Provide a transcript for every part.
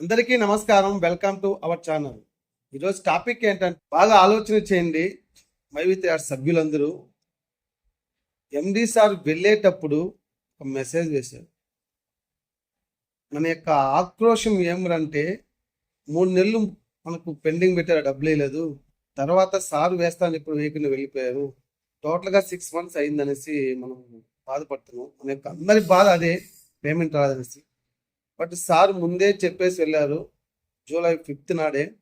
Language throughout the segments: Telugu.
అందరికీ నమస్కారం. వెల్కమ్ టు అవర్ ఛానల్ ఈరోజు టాపిక్ ఏంటంటే బాగా ఆలోచన చేయండి. మైవిత్ ఆర్ సభ్యులందరూ. ఎండి సార్ వెళ్ళేటప్పుడు ఒక మెసేజ్ వేశారు. మన యొక్క ఆక్రోషం ఏమిరంటే మూడు నెలలు మనకు పెండింగ్ పెట్టారు డబ్బులు లేదు. తర్వాత సార్ వేస్తాను ఇప్పుడు వేయకుండా వెళ్ళిపోయారు. టోటల్గా సిక్స్ మంత్స్ అయిందనేసి మనం బాధపడుతున్నాం. మన యొక్క అందరి బాధ అదే పేమెంట్ రాదనేసి. బట్ సార్ ముందే చెప్పేసి వెళ్ళారు. జూలై ఫిఫ్త్ నాడే.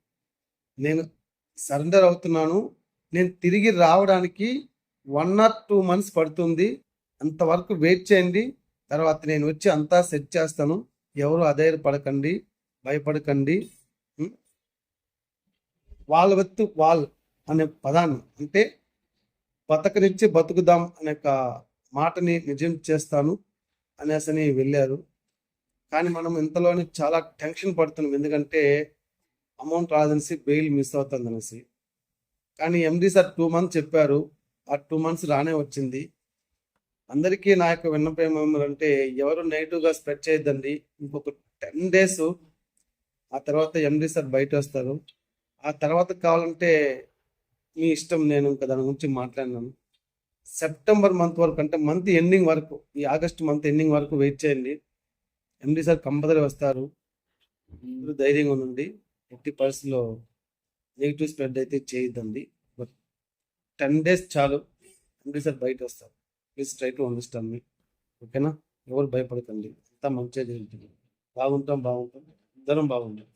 నేను సరెండర్ అవుతున్నాను. నేను తిరిగి రావడానికి వన్ ఆర్ టూ మంత్స్ పడుతుంది. అంతవరకు వెయిట్ చేయండి. తర్వాత నేను వచ్చి అంతా సెట్ చేస్తాను. ఎవరు అధైర్యపడకండి భయపడకండి. వాళ్ళ వత్తు వాల్ అనే పదాన్ని అంటే బతకనిచ్చి బతుకుదాం అనే ఒక మాటని నిజం చేస్తాను. అనేసి వెళ్ళారు. కానీ మనం ఇంతలోనే చాలా టెన్షన్ పడుతున్నాం. ఎందుకంటే అమౌంట్ రాదనేసి బెయిల్ మిస్ అవుతుంది అనేసి కానీ ఎండి సార్ టూ మంత్స్ చెప్పారు. ఆ టూ మంత్స్ రానే వచ్చింది. అందరికీ నా యొక్క విన్నపం ఏమంటే ఎవరు నెగిటివ్గా స్ప్రెడ్ చేయొద్దండి. ఇంకొక టెన్ డేస్ ఆ తర్వాత ఎండి సార్ బయట వస్తారు. ఆ తర్వాత కావాలంటే మీ ఇష్టం నేను ఇంకా దాని గురించి మాట్లాడినాను సెప్టెంబర్ మంత్ వరకు అంటే మంత్ ఎండింగ్ వరకు ఈ ఆగస్ట్ మంత్ ఎండింగ్ వరకు వెయిట్ చేయండి. ఎండి సార్ కంపల్సరీ వస్తారు. ధైర్యంగా ఉండండి. ఎట్టి పర్స్లో నెగిటివ్ స్ప్రెడ్ అయితే చేయొద్దండి. బట్ టెన్ డేస్ చాలు. ఎండి సార్ బయట వస్తారు. ప్లీజ్ ట్రై టు అండర్స్టాండ్ మీ ఓకేనా ఎవరు భయపడకండి. అంతా మంచిగా జరుగుతుంది. బాగుంటాం బాగుంటాం. ఇద్దరం బాగుంటాం.